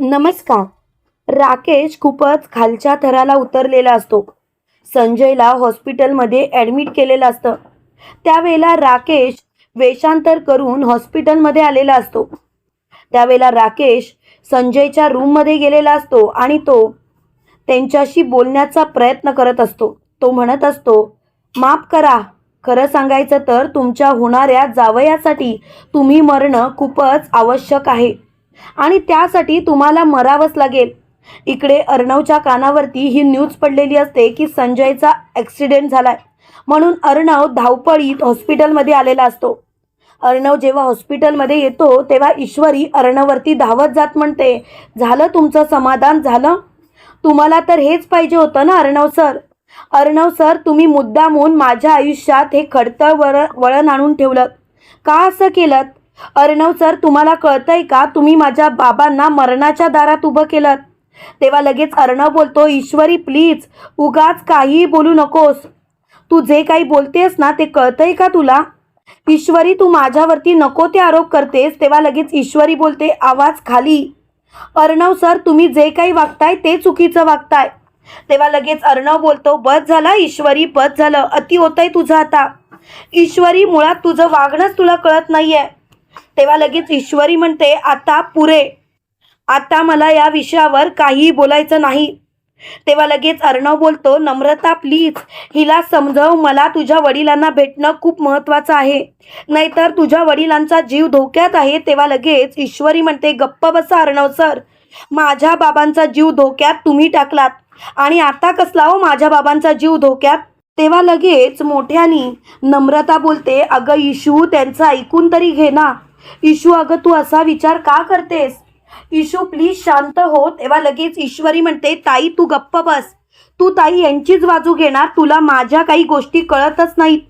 नमस्कार. राकेश खूपच खालच्या थराला उतरलेला असतो. संजयला हॉस्पिटलमध्ये ॲडमिट केलेलं असतं. त्यावेळेला राकेश वेषांतर करून हॉस्पिटलमध्ये आलेला असतो. त्यावेळेला राकेश संजयच्या रूममध्ये गेलेला असतो आणि तो त्यांच्याशी बोलण्याचा प्रयत्न करत असतो. तो म्हणत असतो माफ करा. खरं सांगायचं तर तुमच्या होणाऱ्या जावयासाठी तुम्ही मरणं खूपच आवश्यक आहे. आणि त्यासाठी तुम्हाला मरावंच लागेल. इकडे अर्णवच्या कानावरती ही न्यूज पडलेली असते की संजयचा ॲक्सिडेंट झालाय. म्हणून अर्णव धावपळीत हॉस्पिटलमध्ये आलेला असतो. अर्णव जेव्हा हॉस्पिटलमध्ये येतो तेव्हा ईश्वरी अर्णवरती धावत जात म्हणते झालं तुमचं समाधान झालं? तुम्हाला तर हेच पाहिजे होतं ना अर्णव सर. अर्णव सर तुम्ही मुद्दामून माझ्या आयुष्यात हे खडतळ वळ वळण आणून ठेवलं. का असं केलं अर्णव सर तुम्हाला कळतंय का? तुम्ही माझ्या बाबांना मरणाच्या दारात उभं केलं तेव्हा लगेच अर्णव बोलतो ईश्वरी प्लीज उगाच काहीही बोलू नकोस. तू जे काही बोलतेस ना ते कळतंय का तुला? ईश्वरी तू माझ्यावरती नको ते आरोप करतेस. तेव्हा लगेच ईश्वरी बोलते आवाज खाली. अर्णव सर तुम्ही जे काही वागताय ते चुकीचं वागताय. तेव्हा लगेच अर्णव बोलतो बस झाला ईश्वरी बस झालं. अति होतंय तुझं आता. ईश्वरी मुळात तुझं वागणंच तुला कळत नाहीये. तेव्हा लगेच ईश्वरी म्हणते आता पुरे. आता मला या विषयावर काहीही बोलायचं नाही. तेव्हा लगेच अर्णव बोलतो नम्रता प्लीज हिला समजव मला तुझ्या वडिलांना भेटणं खूप महत्त्वाचं आहे. नाहीतर तुझ्या वडिलांचा जीव धोक्यात आहे. तेव्हा लगेच ईश्वरी म्हणते गप्प बसा अर्णव सर. माझ्या बाबांचा जीव धोक्यात तुम्ही टाकलात. आणि आता कसला हो माझ्या बाबांचा जीव धोक्यात? तेव्हा लगेच मोठ्यानी नम्रता बोलते अगं इशू त्यांचं ऐकून तरी घे ना. इशू अगं तू असा विचार का करतेस? इशू प्लीज शांत हो तेव्हा लगेच ईश्वरी म्हणते ताई तू गप्प बस. तू ताई यांचीच बाजू घेणार तुला माझ्या काही गोष्टी कळतच नाहीत.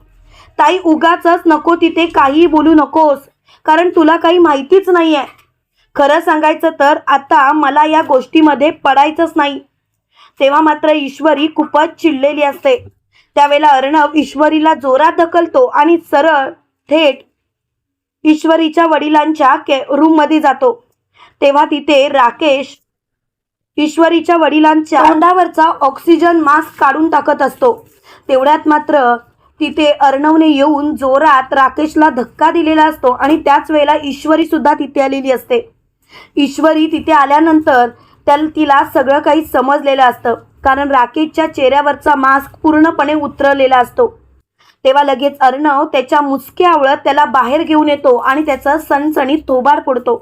ताई उगाच नको तिथे काही बोलू नकोस कारण तुला काही माहितीच नाही आहे खरं सांगायचं तर आता मला या गोष्टीमध्ये पडायचंच नाही. तेव्हा मात्र ईश्वरी खूपच चिडलेली असते. त्यावेळेला अर्णव ईश्वरीला जोरात ढकलतो आणि सरळ थेट ईश्वरीच्या वडिलांच्या के रूममध्ये जातो. तेव्हा तिथे राकेश ईश्वरीच्या वडिलांच्या तोंडावरचा ऑक्सिजन मास्क काढून टाकत असतो. तेवढ्यात मात्र तिथे अर्णवने येऊन जोरात राकेशला धक्का दिलेला असतो आणि त्याच वेळेला ईश्वरी सुद्धा तिथे आलेली असते. ईश्वरी तिथे आल्यानंतर त्या तिला सगळं काही समजलेलं असतं. कारण राकेशच्या चेहऱ्यावरचा मास्क पूर्णपणे उतरलेला असतो. तेव्हा लगेच अर्णव त्याच्या मुसक्यावळत त्याला बाहेर घेऊन येतो आणि त्याचा सणसणीत थोबाड फोडतो.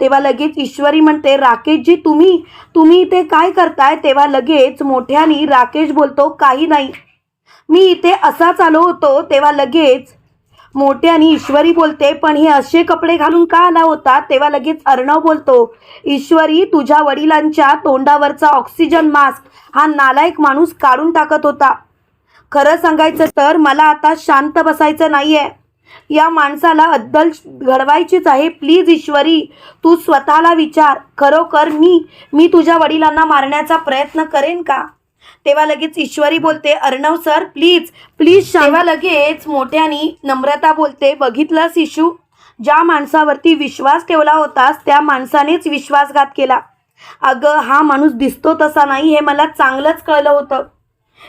तेव्हा लगेच ईश्वरी म्हणते राकेशजी तुम्ही तुम्ही इथे काय करताय? तेव्हा लगेच मोठ्यानी राकेश बोलतो काही नाही. मी इथे असाच आलो होतो. तेव्हा लगेच मोठ्यानी ईश्वरी बोलते पण हे असे कपडे घालून का आला होता? तेव्हा लगेच अर्णव बोलतो ईश्वरी तुझ्या वडिलांच्या तोंडावरचा ऑक्सिजन मास्क हा नालायक माणूस काढून टाकत होता. खरं सांगायचं तर मला आता शांत बसायचं नाहीये. या माणसाला अद्दल घडवायचीच आहे. प्लीज ईश्वरी तू स्वतःला विचार. खरोखर मी मी तुझ्या वडिलांना मारण्याचा प्रयत्न करेन का? तेव्हा लगेच ईश्वरी बोलते अर्णव सर प्लीज प्लीज तेव्हा लगेच मोठ्यानी नम्रता बोलते बघितलंस इशू ज्या माणसावरती विश्वास ठेवला होतास त्या माणसानेच विश्वासघात केला. अगं हा माणूस दिसतो तसा नाही हे मला चांगलंच कळलं होतं.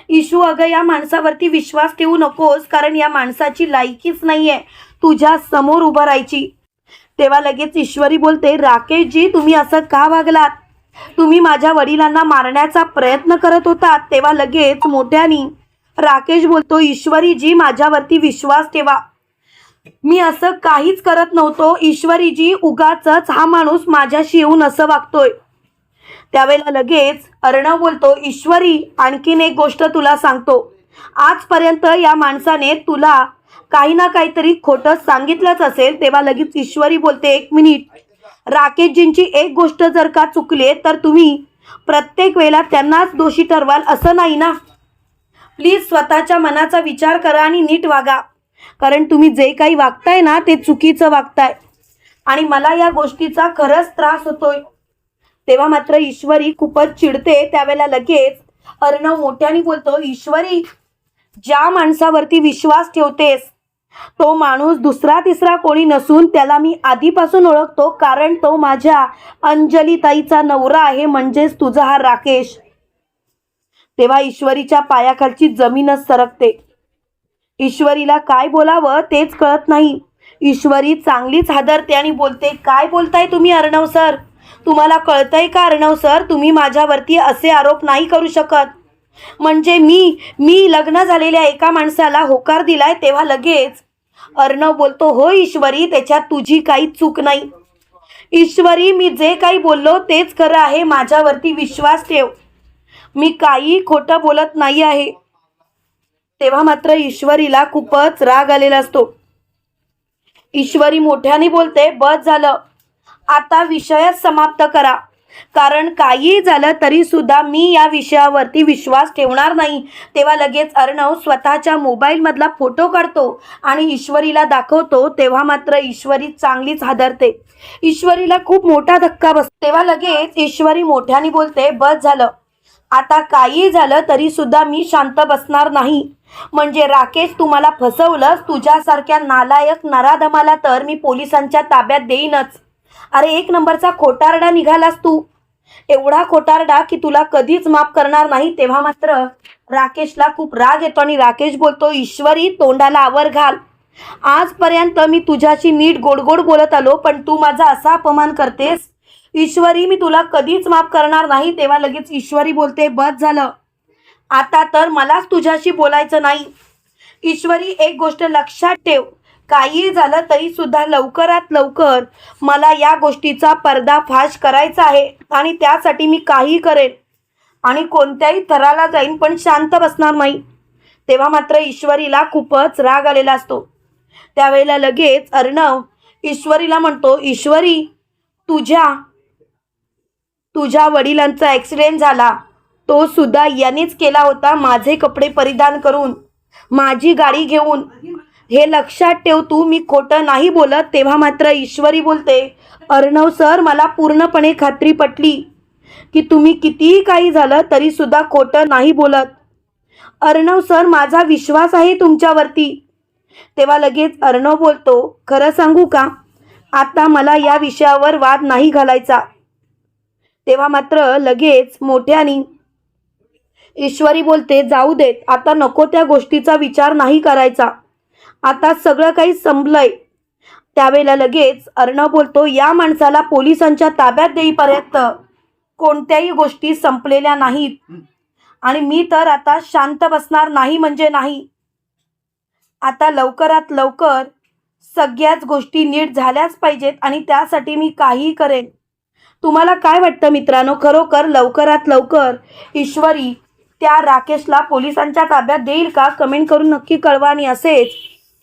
इशू अगं या माणसावरती विश्वास ठेवू नकोस कारण या माणसाची लायकीच नाही आहे तुझ्या समोर उभं राहायची. तेव्हा लगेच ईश्वरी बोलते राकेशजी तुम्ही असं का वागलात? तुम्ही माझ्या वडिलांना मारण्याचा प्रयत्न करत होता. तेव्हा लगेच मोठ्यानी राकेश बोलतो ईश्वरीजी माझ्यावरती विश्वास ठेवा. मी असं काहीच करत नव्हतो. ईश्वरीजी उगाच हा माणूस माझ्याशी येऊन असं वागतोय. त्यावेळेला लगेच अर्णव बोलतो ईश्वरी आणखीन एक गोष्ट तुला सांगतो. आजपर्यंत या माणसाने तुला काही ना काहीतरी खोटं सांगितलंच असेल तेव्हा लगेच ईश्वरी बोलते एक मिनिट. राकेशजींची एक गोष्ट जर का चुकली तर तुम्ही प्रत्येक वेळेला त्यांनाच दोषी ठरवाल असं नाही ना? प्लीज स्वतःच्या मनाचा विचार करा आणि नीट वागा. कारण तुम्ही जे काही वागताय ना ते चुकीचं वागताय. आणि मला या गोष्टीचा खरंच त्रास होतोय. तेव्हा मात्र ईश्वरी खूपच चिडते त्यावेळेला लगेच अर्णव मोठ्याने बोलतो ईश्वरी ज्या माणसावरती विश्वास ठेवतेस तो माणूस दुसरा तिसरा कोणी नसून त्याला मी आधीपासून ओळखतो कारण तो माझ्या अंजली ताईचा नवरा आहे म्हणजेच तुझा हा राकेश. तेव्हा ईश्वरीच्या पायाखालची जमीनच सरकते. ईश्वरीला काय बोलावं तेच कळत नाही. ईश्वरी चांगलीच हादरते आणि बोलते काय बोलताय तुम्ही अर्णव सर? तुम्हाला कळतंय का अर्णव सर? तुम्ही माझ्यावरती असे आरोप नाही करू शकत. म्हणजे मी मी लग्न झालेल्या एका माणसाला होकार दिलाय तेव्हा लगेच. अर्णव बोलतो हो ईश्वरी त्याच्यात तुझी काही चूक नाही. ईश्वरी मी जे काही बोललो तेच खरं आहे माझ्यावरती विश्वास ठेव. मी काही खोटं बोलत नाही आहे. तेव्हा मात्र ईश्वरीला खूपच राग आलेला असतो. ईश्वरी मोठ्याने बोलते बस झालं. आता विषयच समाप्त करा. कारण काही झालं तरी सुद्धा मी या विषयावरती विश्वास ठेवणार नाही. तेव्हा लगेच अर्णव स्वतःच्या मोबाईलमधला फोटो काढतो आणि ईश्वरीला दाखवतो तेव्हा मात्र ईश्वरी चांगलीच हादरते. ईश्वरीला खूप मोठा धक्का बस तेव्हा लगेच ईश्वरी मोठ्याने बोलते बस झालं. आता काही झालं तरी सुद्धा मी शांत बसणार नाही. म्हणजे राकेश तुम्हाला फसवलंस? तुझ्यासारख्या नालायक नराधमाला तर मी पोलिसांच्या ताब्यात देईनच. अरे एक नंबरचा खोटारडा निघालास तू. एवढा खोटारडा की तुला कधीच माफ करणार नाही तेव्हा मात्र राकेशला खूप राग येतो आणि राकेश बोलतो ईश्वरी तोंडाला आवर घाल. आजपर्यंत मी तुझ्याशी नीट गोडगोड बोलत आलो पण तू माझा असा अपमान करतेस. ईश्वरी मी तुला कधीच माफ करणार नाही तेव्हा लगेच ईश्वरी बोलते बस झालं. आता तर मलाच तुझ्याशी बोलायचं नाही. ईश्वरी एक गोष्ट लक्षात ठेव. काही झालं तरी सुद्धा लवकरात लवकर मला या गोष्टीचा पर्दाफाश करायचा आहे आणि त्यासाठी मी काही करेन. आणि कोणत्याही थराला जाईन पण शांत बसणार नाही. तेव्हा मात्र ईश्वरीला खूपच राग आलेला असतो. त्यावेळेला लगेच अर्णव ईश्वरीला म्हणतो ईश्वरी तुझ्या तुझ्या वडिलांचा ॲक्सिडेंट झाला. तो सुद्धा यानेच केला होता माझे कपडे परिधान करून. माझी गाडी घेऊन हे लक्षात ठेव तू मी खोटं नाही बोलत तेव्हा मात्र ईश्वरी बोलते अर्णव सर मला पूर्णपणे खात्री पटली की तुम्ही कितीही काही झालं तरी सुद्धा खोटं नाही बोलत. अर्णव सर माझा विश्वास आहे तुमच्यावरती. तेव्हा लगेच अर्णव बोलतो खरं सांगू का? आता मला या विषयावर वाद नाही घालायचा. तेव्हा मात्र लगेच मोठ्यानी ईश्वरी बोलते जाऊ देत आता नको त्या गोष्टीचा विचार नाही करायचा. आता सगळं काही संपलंय. त्यावेळेला लगेच अर्णव बोलतो या माणसाला पोलिसांच्या ताब्यात देईपर्यंत कोणत्याही गोष्टी संपलेल्या नाहीत. आणि मी तर आता शांत बसणार नाही म्हणजे नाही. आता लवकरात लवकर सगळ्याच गोष्टी नीट झाल्याच पाहिजेत आणि त्यासाठी मी काहीही करेन. तुम्हाला काय वाटतं मित्रांनो? खरोखर लवकरात लवकर ईश्वरी त्या राकेशला पोलिसांच्या ताब्यात देईल का? कमेंट करून नक्की कळवा आणि असेच